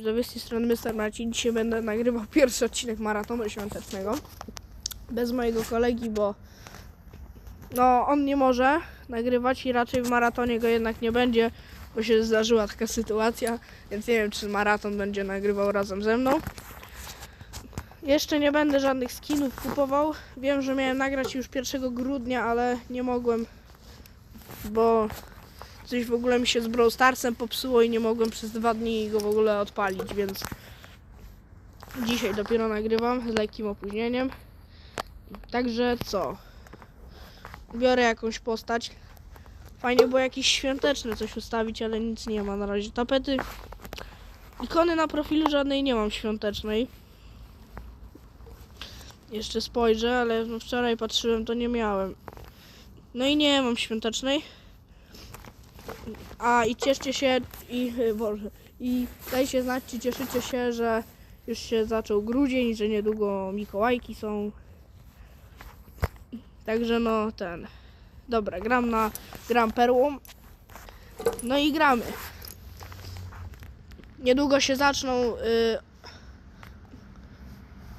Widzowie, z tej strony Mr. Marcin. Dzisiaj będę nagrywał pierwszy odcinek maratonu świątecznego. Bez mojego kolegi, bo no on nie może nagrywać i raczej w maratonie go jednak nie będzie, bo się zdarzyła taka sytuacja, więc nie wiem, czy maraton będzie nagrywał razem ze mną. Jeszcze nie będę żadnych skinów kupował. Wiem, że miałem nagrać już 1 grudnia, ale nie mogłem, bo coś w ogóle mi się z Brawl Starsem popsuło i nie mogłem przez dwa dni go w ogóle odpalić, więc dzisiaj dopiero nagrywam z lekkim opóźnieniem. Także co? Biorę jakąś postać. Fajnie było jakieś świąteczne coś ustawić, ale nic nie ma na razie. Tapety. Ikony na profilu żadnej nie mam świątecznej. Jeszcze spojrzę, ale no wczoraj patrzyłem, to nie miałem. No i nie mam świątecznej. A i cieszcie się i y, Boże, i dajcie znać, czy cieszycie się, że już się zaczął grudzień, że niedługo Mikołajki są. Także no ten. Dobra, gram na gram perłą. No i gramy. Niedługo się zaczną y,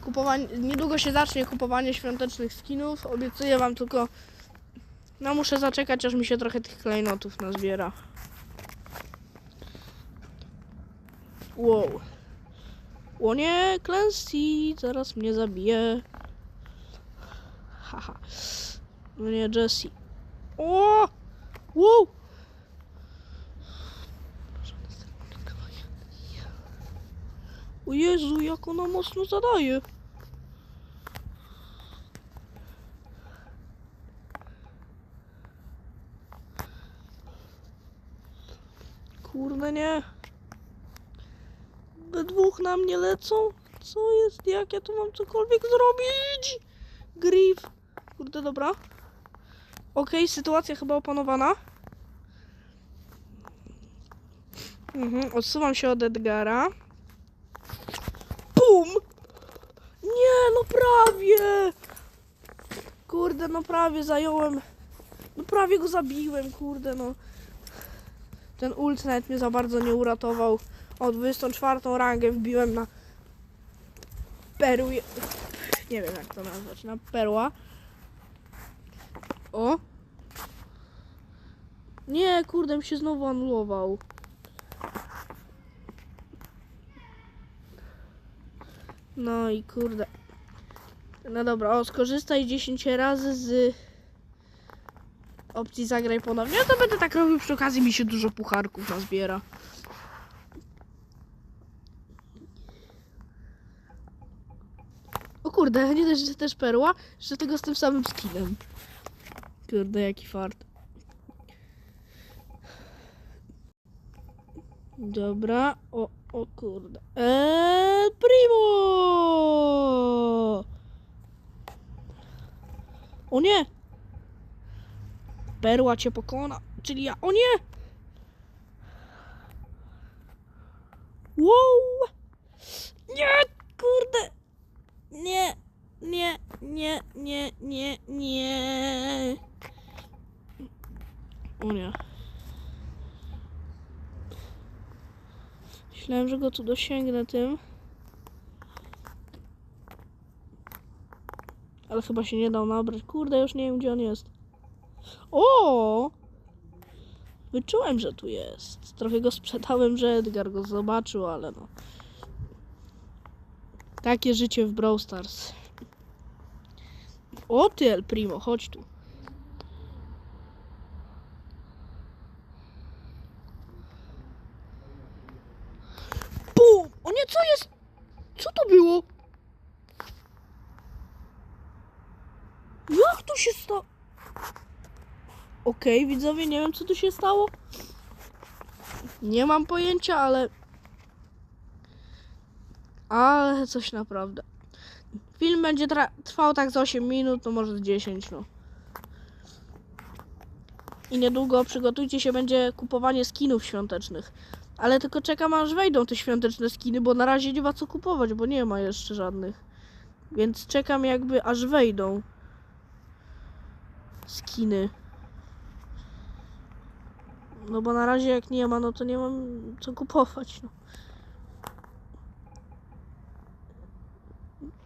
kupowanie, niedługo się zacznie kupowanie świątecznych skinów. Obiecuję wam tylko no muszę zaczekać, aż mi się trochę tych klejnotów nazbiera. Wow. O nie, zaraz mnie zabije. Haha. No nie, Jesse. O! Wow! O Jezu, jak ona mocno zadaje. Kurde nie. We dwóch na mnie lecą? Co jest? Jak ja tu mam cokolwiek zrobić? Griff. Kurde, dobra. Okej, sytuacja chyba opanowana. Mhm, odsuwam się od Edgara. Bum! Nie, no prawie! Kurde, no prawie zająłem. No prawie go zabiłem, kurde, no. Ten ult nawet mnie za bardzo nie uratował. O 24 rangę wbiłem na perły. Nie wiem jak to nazwać. Na perła. O. Nie, kurde, mi się znowu anulował. No i kurde. No dobra, o, skorzystaj 10 razy z opcji zagraj ponownie. Ja to będę tak robił przy okazji, mi się dużo pucharków nazbiera. O kurde, nie też, że też perła, że tego z tym samym skinem. Kurde, jaki fart. Dobra, o, o kurde. Eee, primo! O nie! Perła cię pokona, czyli ja. O nie! Wow! Nie, kurde! Nie, nie, nie, nie, nie, nie. O nie. Myślałem, że go tu dosięgnę tym. Ale chyba się nie dał nabrać. Kurde, już nie wiem, gdzie on jest. O! Wyczułem, że tu jest. Trochę go sprzedałem, że Edgar go zobaczył, ale no. Takie życie w Brawl Stars. O ty, El Primo, chodź tu. Bum! O nie, co jest? Co to było? Jak to się stało? Okej, widzowie, nie wiem co tu się stało. Nie mam pojęcia, ale. Ale coś naprawdę. Film będzie trwał tak z 8 minut, no może z 10, no. I niedługo przygotujcie się, będzie kupowanie skinów świątecznych. Ale tylko czekam aż wejdą te świąteczne skiny, bo na razie nie ma co kupować, bo nie ma jeszcze żadnych. Więc czekam jakby aż wejdą skiny. No bo na razie jak nie ma, no to nie mam co kupować. No.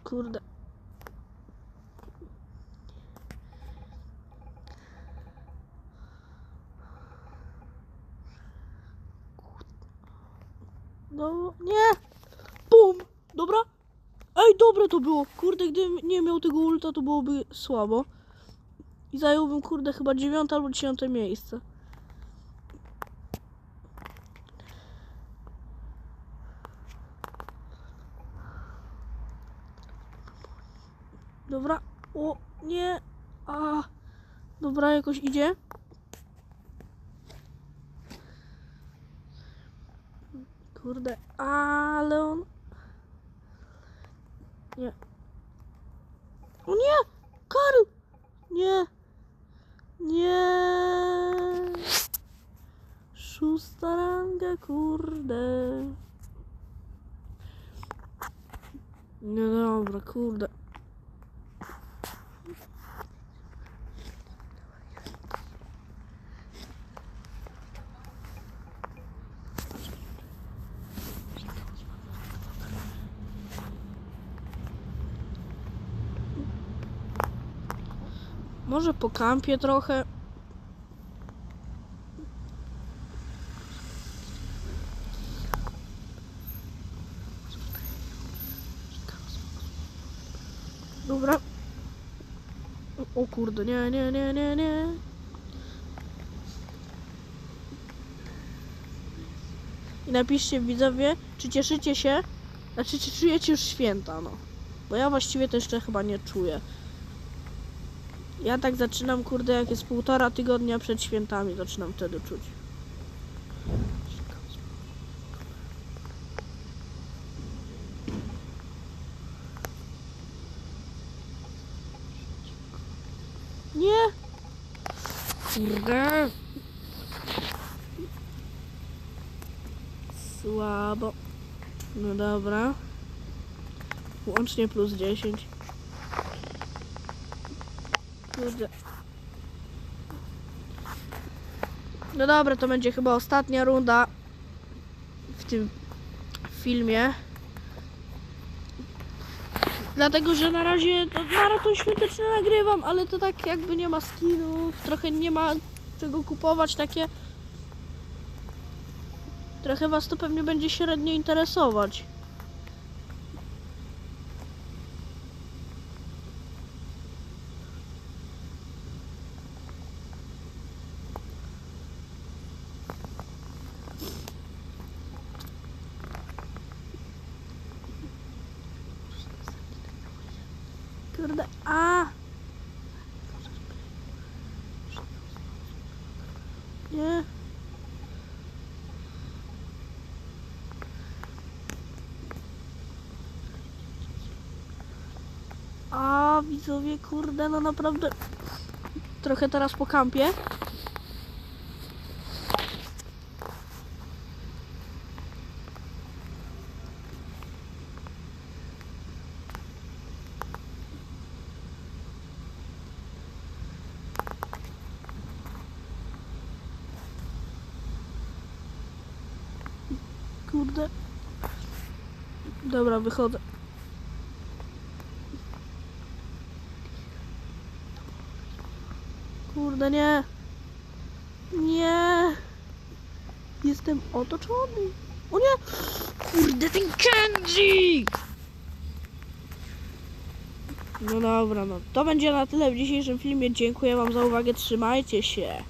Kurde. No, nie! Bum! Dobra? Ej, dobre to było! Kurde, gdybym nie miał tego ulta, to byłoby słabo. I zająłbym, kurde, chyba dziewiąte albo dziesiąte miejsce. Dobra. O, nie. A. Dobra, jakoś idzie. Kurde, ale on... Nie. O nie! Karl! Nie! Nie! Szósta ranga, kurde. No dobra, kurde. Może po kampie trochę. Dobra. O, kurde, nie, nie, nie, nie, nie. I napiszcie widzowie, czy cieszycie się, znaczy czy czujecie już święta, no. Bo ja właściwie to jeszcze chyba nie czuję. Ja tak zaczynam, kurde, jak jest półtora tygodnia przed świętami, zaczynam wtedy czuć. Nie! Kurde! Słabo. No dobra. Łącznie plus 10. Kurde. No dobra, to będzie chyba ostatnia runda w tym filmie. Dlatego, że na razie to maraton świąteczny nagrywam, ale to tak jakby nie ma skinów, trochę nie ma czego kupować, takie... Trochę was to pewnie będzie średnio interesować. Kurde, a! Nie. A, widzowie, kurde, no naprawdę trochę teraz po kampie. Kurde. Dobra, wychodzę. Kurde, nie. Nie. Jestem otoczony. O nie! Kurde, ten Kenji! No dobra, no to będzie na tyle w dzisiejszym filmie. Dziękuję Wam za uwagę. Trzymajcie się.